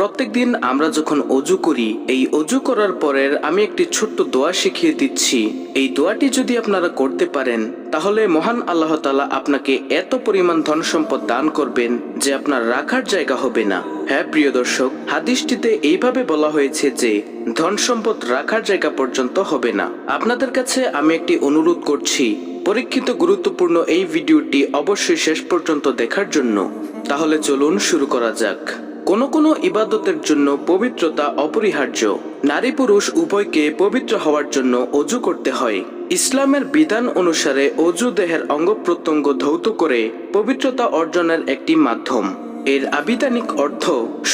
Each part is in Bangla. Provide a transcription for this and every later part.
প্রত্যেকদিন আমরা যখন অজু করি, এই অজু করার পরের আমি একটি ছোট্ট দোয়া শিখিয়ে দিচ্ছি। এই দোয়াটি যদি আপনারা করতে পারেন, তাহলে মহান আল্লাহ তালা আপনাকে এত পরিমাণ ধন সম্পদ দান করবেন যে আপনার রাখার জায়গা হবে না। হ্যাঁ প্রিয় দর্শক, হাদিসটিতে এইভাবে বলা হয়েছে যে ধন সম্পদ রাখার জায়গা পর্যন্ত হবে না। আপনাদের কাছে আমি একটি অনুরোধ করছি, পরীক্ষিত গুরুত্বপূর্ণ এই ভিডিওটি অবশ্যই শেষ পর্যন্ত দেখার জন্য। তাহলে চলুন শুরু করা যাক। কোনো কোনো ইবাদতের জন্য পবিত্রতা অপরিহার্য। নারী পুরুষ উভয়কে পবিত্র হওয়ার জন্য অজু করতে হয়। ইসলামের বিধান অনুসারে অজু দেহের অঙ্গ প্রত্যঙ্গ ধৌত করে পবিত্রতা অর্জনের একটি মাধ্যম। এর আবিধানিক অর্থ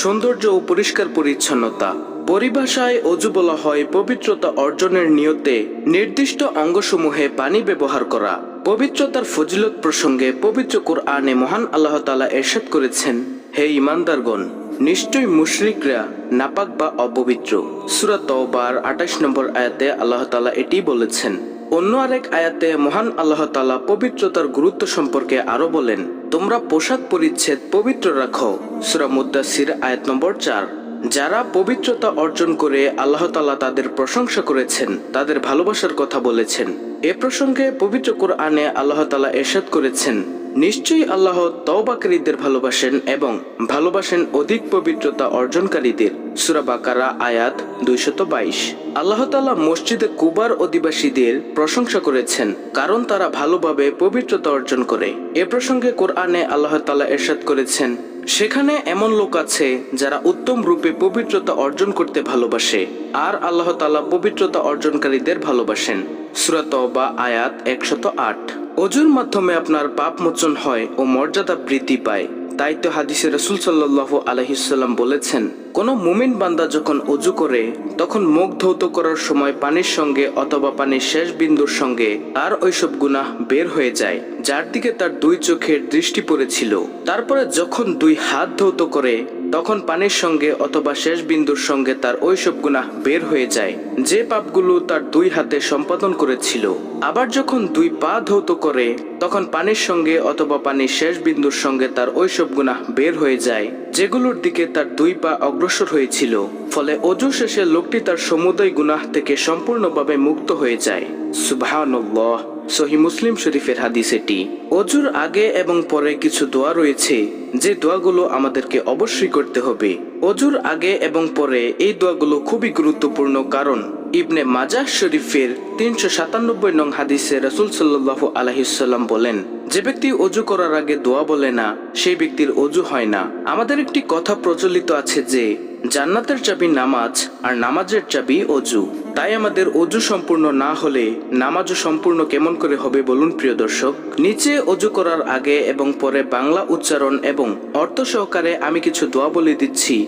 সৌন্দর্য ও পরিষ্কার পরিচ্ছন্নতা। পরিভাষায় অজু বলা হয় পবিত্রতা অর্জনের নিয়তে নির্দিষ্ট অঙ্গসমূহে পানি ব্যবহার করা। পবিত্রতার ফজিলত প্রসঙ্গে পবিত্র কোরআনে মহান আল্লাহ তালা এরশাদ করেছেন, হে ইমানদারগণ নিশ্চয়ই মুশরিকরা নাপাক বা অপবিত্র। সুরা তওবার আঠাশ নম্বর আয়াতে আল্লাহ তালা এটি বলেছেন। অন্য আরেক আয়াতে মহান আল্লাহ তালা পবিত্রতার গুরুত্ব সম্পর্কে আরও বলেন, তোমরা পোশাক পরিচ্ছেদ পবিত্র রাখো। সুরা মুদাসির আয়াত নম্বর চার। যারা পবিত্রতা অর্জন করে আল্লাহ তালা তাদের প্রশংসা করেছেন, তাদের ভালোবাসার কথা বলেছেন। এ প্রসঙ্গে পবিত্র কোরআনে আল্লাহ তালা এরশাদ করেছেন নিশ্চয়ই আল্লাহ তওবাকারীদের ভালোবাসেন এবং ভালোবাসেন অধিক পবিত্রতা অর্জনকারীদের। সুরা বাকারা, আয়াত দুইশত বাইশ। আল্লাহ তালা মসজিদে কুবার অধিবাসীদের প্রশংসা করেছেন, কারণ তারা ভালোভাবে পবিত্রতা অর্জন করে। এ প্রসঙ্গে কোরআনে আল্লাহ তালা এরশাদ করেছেন, সেখানে এমন লোক আছে যারা উত্তম রূপে পবিত্রতা অর্জন করতে ভালোবাসে, আর আল্লাহ তালা পবিত্রতা অর্জনকারীদের ভালোবাসেন। সুরাত বা আয়াত একশত আট। অজুর মাধ্যমে আপনার পাপ মোচন হয় ও মর্যাদা বৃদ্ধি পায়। তাই তো হাদিসে রসুল সাল্লাহ আলহিসাল্লাম বলেছেন, কোনো মুমিন বান্দা যখন অজু করে, তখন মুখ ধৌত করার সময় পানির সঙ্গে অথবা পানির শেষ বিন্দুর সঙ্গে তার ওইসব গুনাহ বের হয়ে যায়, যার দিকে তার দুই চোখের দৃষ্টি পড়েছিল। তারপরে যখন দুই হাত ধৌত করে, তখন পানির সঙ্গে অথবা শেষ বিন্দুর সঙ্গে তার ওইসব গুনাহ বের হয়ে যায়। যে পাপগুলো তার দুই হাতে সম্পাদন করেছিল, আবার যখন দুই পা ধৌত করে, তখন পানির সঙ্গে অথবা পানির শেষ বিন্দুর সঙ্গে তার ওইসব গুনাহ বের হয়ে যায়, যেগুলোর দিকে তার দুই পা অগ্রসর হয়েছিল, ফলে অজু শেষে লোকটি তার সমুদয় গুনাহ থেকে সম্পূর্ণভাবে মুক্ত হয়ে যায়। সুবহানাল্লাহ, সহি মুসলিম শরীফের হাদিস এটি। অজুর আগে এবং পরে কিছু দোয়া রয়েছে, যে দোয়াগুলো আমাদেরকে অবশ্যই করতে হবে। অজুর আগে এবং পরে এই দোয়াগুলো খুবই গুরুত্বপূর্ণ কারণ ইবনে মাজাহ শরীফের তিনশো সাতানব্বই নং হাদিসে রসুল সাল্লাহ আলহিসাল্লাম বলেন, যে ব্যক্তি অজু করার আগে দোয়া বলে না, সেই ব্যক্তির অজু হয় না। আমাদের একটি কথা প্রচলিত আছে যে, জান্নাতের চাবি নামাজ আর নামাজের চাবি অজু। তাই আমাদের অজু সম্পূর্ণ না হলে নামাজও সম্পূর্ণ কেমন করে হবে বলুন প্রিয় দর্শক? নিচে অজু করার আগে এবং পরে বাংলা উচ্চারণ এবং অর্থ সহকারে আমি কিছু দোয়া বলে দিচ্ছি।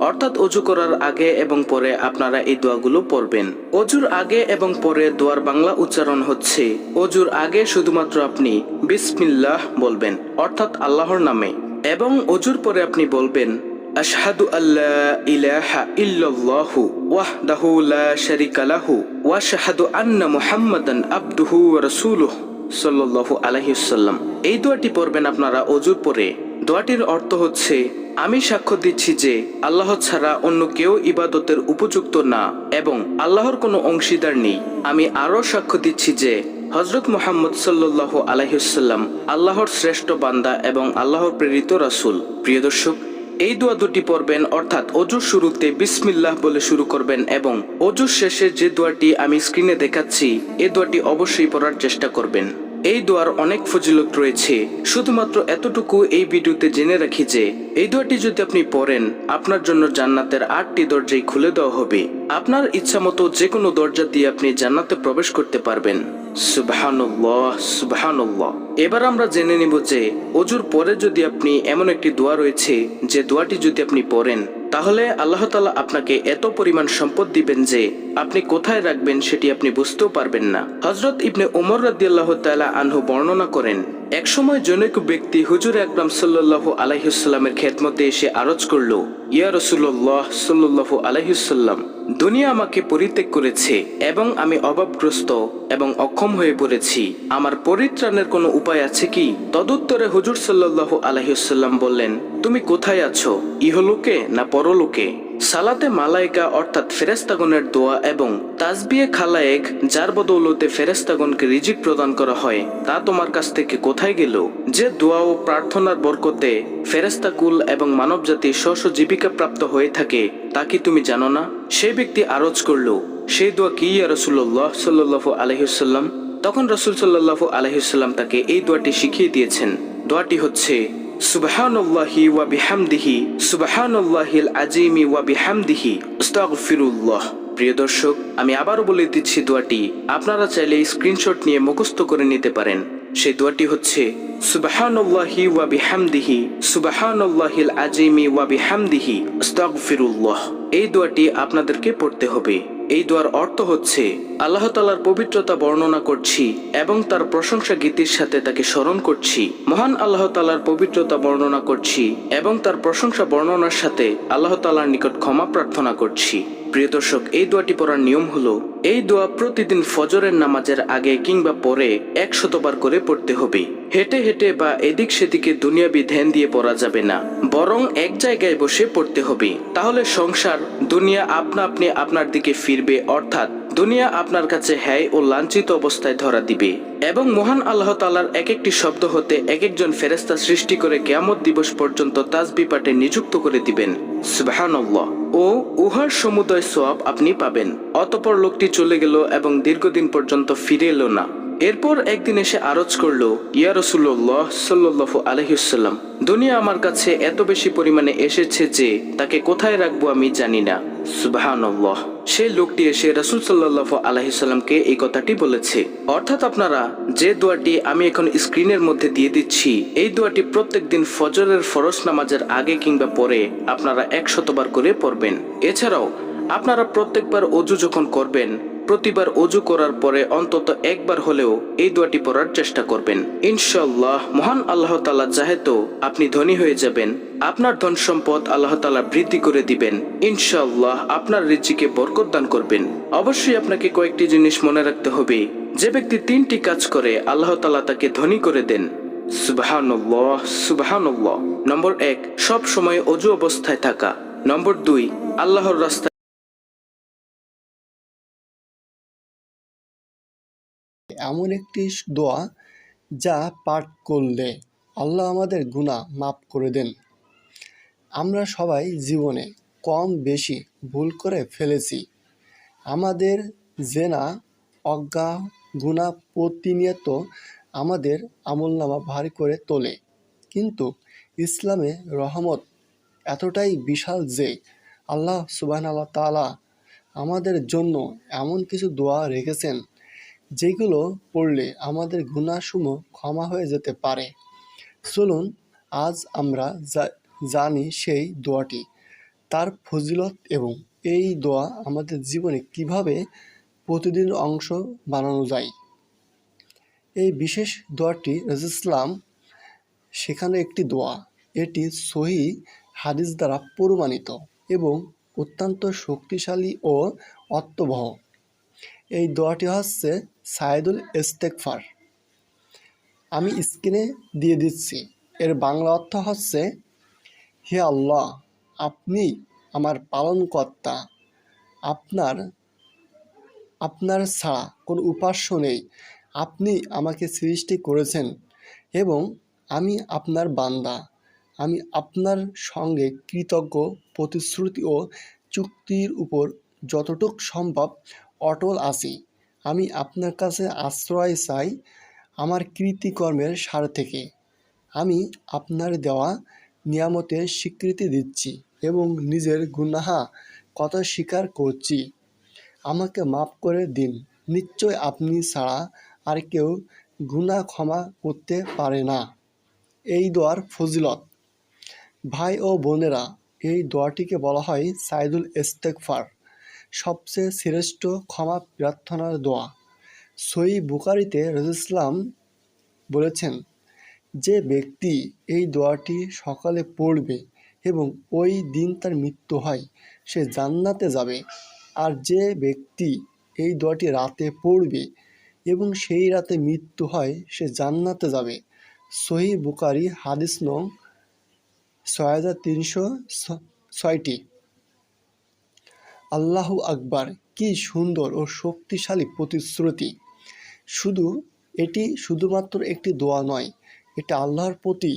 অর্থাৎ অজু করার আগে এবং পরে আপনারা এই দোয়াগুলো পড়বেন। অজুর আগে এবং পরে দোয়ার বাংলা উচ্চারণ হচ্ছে, অজুর আগে শুধুমাত্র আপনি বিসমিল্লাহ বলবেন, অর্থাৎ আল্লাহর নামে। এবং অজুর পরে আপনি বলবেন আশহাদু আল্লাহ ইলাহা ইল্লাল্লাহু ওয়াহদাহু লা শারিকা লাহু ওয়া আশহাদু আন্না মুহাম্মাদান আবদুহু ওয়া রাসূলুহু সাল্লাল্লাহু আলাইহি ওয়াসাল্লাম। এই দোয়াটি পড়বেন আপনারা অজুর পরে। দোয়াটির অর্থ হচ্ছে, আমি সাক্ষ্য দিচ্ছি যে আল্লাহ ছাড়া অন্য কেউ ইবাদতের উপযুক্ত না এবং আল্লাহর কোনো অংশীদার নেই। আমি আরও সাক্ষ্য দিচ্ছি যে হজরত মোহাম্মদ সাল্লাহ আলাইসাল্লাম আল্লাহর শ্রেষ্ঠ বান্দা এবং আল্লাহর প্রেরিত রাসুল। প্রিয় দর্শক এই দোয়া দুটি পড়বেন, অর্থাৎ অজুর শুরুতে বিসমিল্লাহ বলে শুরু করবেন এবং অজুর শেষে যে দোয়াটি আমি স্ক্রিনে দেখাচ্ছি এই দোয়াটি অবশ্যই পড়ার চেষ্টা করবেন। এই দোয়ার অনেক ফজিলত রয়েছে। শুধুমাত্র এতটুকু এই ভিডিওতে জেনে রাখি যে, এই দোয়াটি যদি আপনি পড়েন, আপনার জন্য জান্নাতের আটটি দরজাই খুলে দেওয়া হবে। আপনার ইচ্ছা মতো যে কোনো দরজা দিয়ে আপনি জান্নাতে প্রবেশ করতে পারবেন। সুবহানুল্লাহ সুবহানুল্লাহ। এবার আমরা জেনে নিব যে, অজুর পরে যদি আপনি এমন একটি দোয়া রয়েছে, যে দোয়াটি যদি আপনি পড়েন, তাহলে আল্লাহ তালা আপনাকে এত পরিমাণ সম্পদ দিবেন যে আপনি কোথায় রাখবেন সেটি আপনি বুঝতেও পারবেন না। হজরত ইবনে উমর রাদি আল্লাহ তালা আনহু বর্ণনা করেন, একসময় জনৈক ব্যক্তি হুজুর আকরাম সাল্লাল্লাহু আলাইহিসাল্লামের খেদমতে এসে আরজ করল, ইয়া রসুল্লাহ সাল্লাল্লাহু আলাইহিসাল্লাম দুনিয়া আমাকে পরিত্যাগ করেছে এবং আমি অভাবগ্রস্ত এবং অক্ষম হয়ে পড়েছি। আমার পরিত্রাণের কোনো উপায় আছে কি? তদুত্তরে হুজুর সাল্লাল্লাহু আলাইহিসাল্লাম বললেন, তুমি কোথায় আছো, ইহলোকে না পরলোকে? সালাতে মালাইকা অর্থাৎ ফেরেস্তাগণের দোয়া এবং তাজবিয়ে খালায়েক, যার বদৌলতে ফেরেস্তাগণকে রিজিক প্রদান করা হয়, তা তোমার কাছ থেকে কোথায় গেল? যে দোয়া ও প্রার্থনার বরকতে ফেরেস্তাকুল এবং মানবজাতি স্ব স্ব জীবিকা প্রাপ্ত হয়ে থাকে, তা কি তুমি জানো না? সেই ব্যক্তি আরজ করল সেই দোয়া কি ইয়া রসুল্লাহ সাল্লু আলহিসাল্লাম তখন রসুল সাল্লাহু আলহিসাল্লাম তাকে এই দোয়াটি শিখিয়ে দিয়েছেন। দোয়াটি হচ্ছে সুবহানাল্লাহি ওয়া বিহামদিহি, সুবহানাল্লাহিল আজিমি ওয়া বিহামদিহি, আস্তাগফিরুল্লাহ। প্রিয় দর্শক, আমি আবারও বলে দিচ্ছি দোয়াটি, আপনারা চাইলে স্ক্রিনশট নিয়ে মুখস্থ করে নিতে পারেন। সেই দোয়াটি হচ্ছে, সুবহানাল্লাহি ওয়া বিহামদিহি, সুবহানাল্লাহিল আজিমি ওয়া বিহামদিহি, আস্তাগফিরুল্লাহ। এই দোয়াটি আপনাদেরকে পড়তে হবে। এই দোয়ার অর্থ হচ্ছে, আল্লাহ তালার পবিত্রতা বর্ণনা করছি এবং তার প্রশংসা গীতির সাথে তাকে স্মরণ করছি। মহান আল্লাহ তালার পবিত্রতা বর্ণনা করছি এবং তার প্রশংসা বর্ণনার সাথে আল্লাহ তালার নিকট ক্ষমা প্রার্থনা করছি। প্রিয় দর্শক, এই দোয়াটি পড়ার নিয়ম হলো, এই দোয়া প্রতিদিন ফজরের নামাজের আগে কিংবা পরে একশতবার করে পড়তে হবে। হেঁটে হেঁটে বা এদিক সেদিকে দুনিয়াবি ধ্যান দিয়ে পড়া যাবে না। বরং এক জায়গায় বসে পড়তে হবে। তাহলে সংসার, দুনিয়া আপনা আপনি আপনার দিকে ফিরবে, অর্থাৎ দুনিয়া আপনার কাছে হ্যায় ও লাঞ্ছিত অবস্থায় ধরা দিবে। এবং মহান আল্লাহ তালার এক একটি শব্দ হতে এক একজন ফেরেস্তা সৃষ্টি করে কেয়ামত দিবস পর্যন্ত তাজবি পাঠে নিযুক্ত করে দিবেন। সুবাহানল্লাহ। ও উহার সমুদয় সোয়াব আপনি পাবেন। অতপর লোকটি চলে গেল এবং দীর্ঘদিন পর্যন্ত ফিরে এলো না। এরপর একদিন এসে আরজ করল, ইয়া রসুল্লাহ সাল্লাহ আলহিসাল্লাম দুনিয়া আমার কাছে এত বেশি পরিমাণে এসেছে যে তাকে কোথায় রাখব আমি জানি না। সুবাহান্লাহ সেই লোকটি এসে রসুল সাল্লাহ আলহিসাল্লামকে এই কথাটি বলেছে। অর্থাৎ আপনারা, যে দোয়াটি আমি এখন স্ক্রিনের মধ্যে দিয়ে দিচ্ছি, এই দোয়াটি প্রত্যেক দিন ফজরের ফরজ নামাজের আগে কিংবা পরে আপনারা একশতবার করে পড়বেন। এছাড়াও, আপনারা প্রত্যেকবার অজু যখন করবেন প্রতিবার অজু করার পরে অন্তত একবার হলেও এই দোয়াটি পড়ার চেষ্টা করবেন। ইনশাল্লাহ মহান আল্লাহ তালা চাহে তো আপনি ধনী হয়ে যাবেন, আপনার ধন সম্পদ আল্লাহ তালা বৃদ্ধি করে দিবেন। ইনশাল্লাহ আপনার রিজিকে বরকত দান করবেন। অবশ্যই আপনাকে কয়েকটি জিনিস মনে রাখতে হবে। যে ব্যক্তি তিনটি কাজ করে, আল্লাহ তালা তাকে ধনী করে দেন। সুবাহান্লাহ সুবাহান্লাহ নম্বর এক, সব সময় অজু অবস্থায় থাকা। নম্বর দুই, আল্লাহর রাস্তায় এমন একটি দোয়া যা পাঠ করলে আল্লাহ আমাদের গুনাহ মাফ করে দেন। আমরা সবাই জীবনে কম বেশি ভুল করে ফেলেছি। আমাদের জেনা অজ্ঞা গুণা প্রতিনিয়ত আমাদের আমলনামা ভারী করে তোলে। কিন্তু ইসলামে রহমত এতটাই বিশাল যে আল্লাহ সুবাহ আল্লাহ তালা আমাদের জন্য এমন কিছু দোয়া রেখেছেন যেগুলো পড়লে আমাদের গুণাসমূহ ক্ষমা হয়ে যেতে পারে। চলুন, আজ আমরা জানি সেই দোয়াটি। তার ফজিলত এবং এই দোয়া আমাদের জীবনে কীভাবে প্রতিদিন অংশ বানানো যায়? এই বিশেষ দোয়াটি ইসলাম সেখানে একটি দোয়া। এটি সহি হাদিস দ্বারা প্রমাণিত এবং অত্যন্ত শক্তিশালী ও অর্থবহ। এই দোয়াটি হচ্ছে সাইদুল ইস্তেকফার আমি স্ক্রিনে দিয়ে দিচ্ছি। এর বাংলা অর্থ হচ্ছে, হে আল্লাহ, আপনি আমার পালনকর্তা। আপনার আপনার ছাড়া কোনো উপাস্য নেই। আপনি আমাকে সৃষ্টি করেছেন এবং আমি আপনার বান্দা। আমি আপনার সঙ্গে কৃতজ্ঞ, প্রতিশ্রুতি ও চুক্তির উপর যতটুক সম্ভব অটল আছি। আমি আপনার কাছে আশ্রয় চাই আমার কৃতিকর্মের সার থেকে। আমি আপনার দেওয়া নিয়ামতের স্বীকৃতি দিচ্ছি এবং নিজের গুনাহা কথা স্বীকার করছি। আমাকে মাফ করে দিন। নিশ্চয় আপনি ছাড়া আর কেউ গুনাহ ক্ষমা করতে পারে না। এই দোয়ার ফজিলত। ভাই ও বোনেরা, এই দোয়াটিকে বলা হয় সাইদুল ইস্তেকফার সবচেয়ে শ্রেষ্ঠ ক্ষমা প্রার্থনার দোয়া। সই বুকারিতে রজুসলাম বলেছেন, যে ব্যক্তি এই দোয়াটি সকালে পড়বে এবং ওই দিন তার মৃত্যু হয়, সে জান্নাতে যাবে। আর যে ব্যক্তি এই দোয়াটি রাতে পড়বে এবং সেই রাতে মৃত্যু হয়, সে জান্নাতে যাবে। সহি বুকারি হাদিস নং ছয় হাজার তিনশো ছয়টি। আল্লাহু আকবার, কি সুন্দর ও শক্তিশালী প্রতিশ্রুতি। শুধু এটি শুধুমাত্র একটি দোয়া নয়, এটা আল্লাহর প্রতি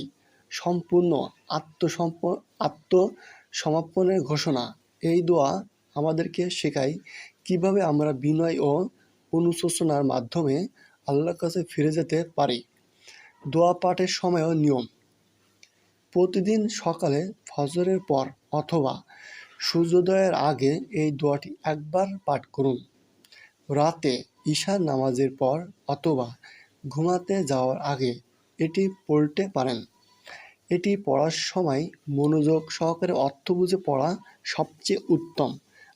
সম্পূর্ণ আত্মসম্প, আত্মসমর্পণের ঘোষণা। এই দোয়া আমাদেরকে শেখায় কীভাবে আমরা বিনয় ও অনুশোচনার মাধ্যমে আল্লাহর কাছে ফিরে যেতে পারি। দোয়া পাঠের সময়ও নিয়ম। প্রতিদিন সকালে ফজরের পর অথবা সূর্যোদয়ের আগে এই দোয়াটি একবার পাঠ করুন। রাতে ঈশার নামাজের পর অথবা ঘুমাতে যাওয়ার আগে এটি পড়তে পারেন। এটি পড়ার সময় মনোযোগ সহকারে অর্থ বুঝে পড়া সবচেয়ে উত্তম।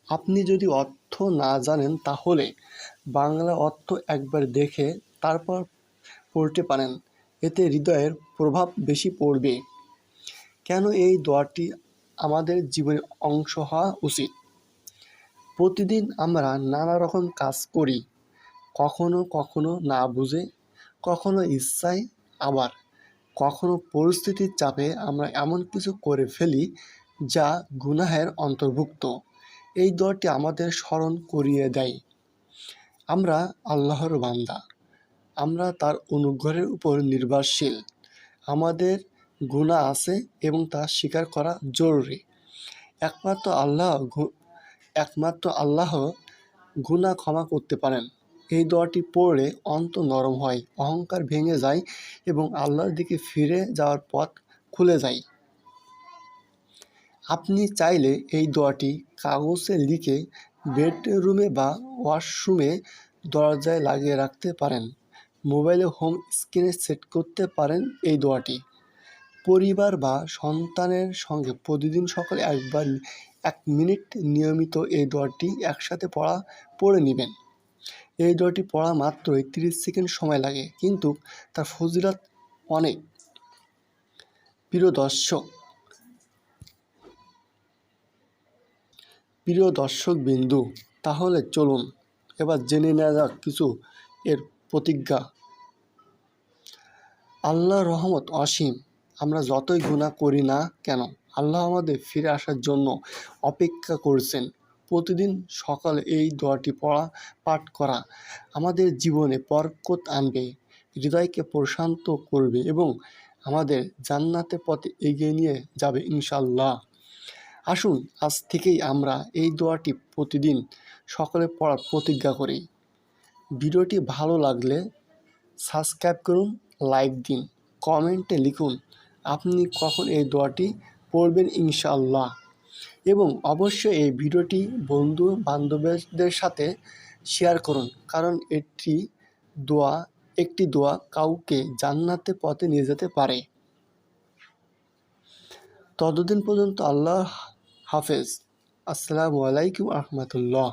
আপনি যদি অর্থ না জানেন তাহলে বাংলা অর্থ একবার দেখে তারপর পড়তে পারেন। এতে হৃদয়ের প্রভাব বেশি পড়বে। কেন এই দোয়াটি আমাদের জীবনের অংশ হওয়া উচিত। প্রতিদিন আমরা নানা রকম কাজ করি। কখনো কখনো না বুঝে, কখনো ইচ্ছায় আবার, কখনো পরিস্থিতির চাপে আমরা এমন কিছু করে ফেলি যা গুনাহের অন্তর্ভুক্ত। এই দোয়াটি আমাদের স্মরণ করিয়ে দেয়। আমরা আল্লাহর বান্দা। আমরা তার অনুগ্রহের উপর নির্ভরশীল। আমাদের গুণা আছে এবং তা স্বীকার করা জরুরি। একমাত্র আল্লাহ একমাত্র আল্লাহ গুনাহ ক্ষমা করতে পারেন। এই দোয়াটি পড়লে অন্ত নরম হয়, অহংকার ভেঙে যায় এবং আল্লাহর দিকে ফিরে যাওয়ার পথ খুলে যায়। আপনি চাইলে এই দোয়াটি কাগজে লিখে বেডরুমে বা ওয়াশরুমে দরজায় লাগিয়ে রাখতে পারেন। মোবাইলে হোম স্ক্রিনে সেট করতে পারেন এই দোয়াটি। পরিবার বা সন্তানের সঙ্গে প্রতিদিন সকালে একবার এক মিনিট নিয়মিত এই দোয়াটি একসাথে পড়া, পড়ে নেবেন। এই দোয়াটি পড়া মাত্রই তিরিশ সেকেন্ড সময় লাগে, কিন্তু তার ফজিলত অনেক। প্রিয় দর্শক প্রিয় দর্শক বিন্দু, তাহলে চলুন এবার জেনে নেওয়া যাক কিছু এর প্রতিজ্ঞা। আল্লাহর রহমত অসীম। আমরা যতই গুণা করি না কেন, আল্লাহ আমাদের ফিরে আসার জন্য অপেক্ষা করছেন। প্রতিদিন সকালে এই দোয়াটি পড়া, পাঠ করা আমাদের জীবনে বরকত আনবে, হৃদয়কে প্রশান্ত করবে এবং আমাদের জান্নাতের পথে এগিয়ে নিয়ে যাবে ইনশাল্লাহ আসুন, আজ থেকেই আমরা এই দোয়াটি প্রতিদিন সকালে পড়ার প্রতিজ্ঞা করি। ভিডিওটি ভালো লাগলে সাবস্ক্রাইব করুন, লাইক দিন, কমেন্টে লিখুন। আপনি কখন এই দোয়াটি পড়বেন ইনশাআল্লাহ। এবং অবশ্যই এই ভিডিওটি বন্ধু বান্ধবদের সাথে শেয়ার করুন, কারণ এটি দোয়া, একটি দোয়া কাউকে জান্নাতে পথে নিয়ে যেতে পারে। ততদিন পর্যন্ত আল্লাহ হাফেজ। আসসালামু আলাইকুম রহমতুল্লাহ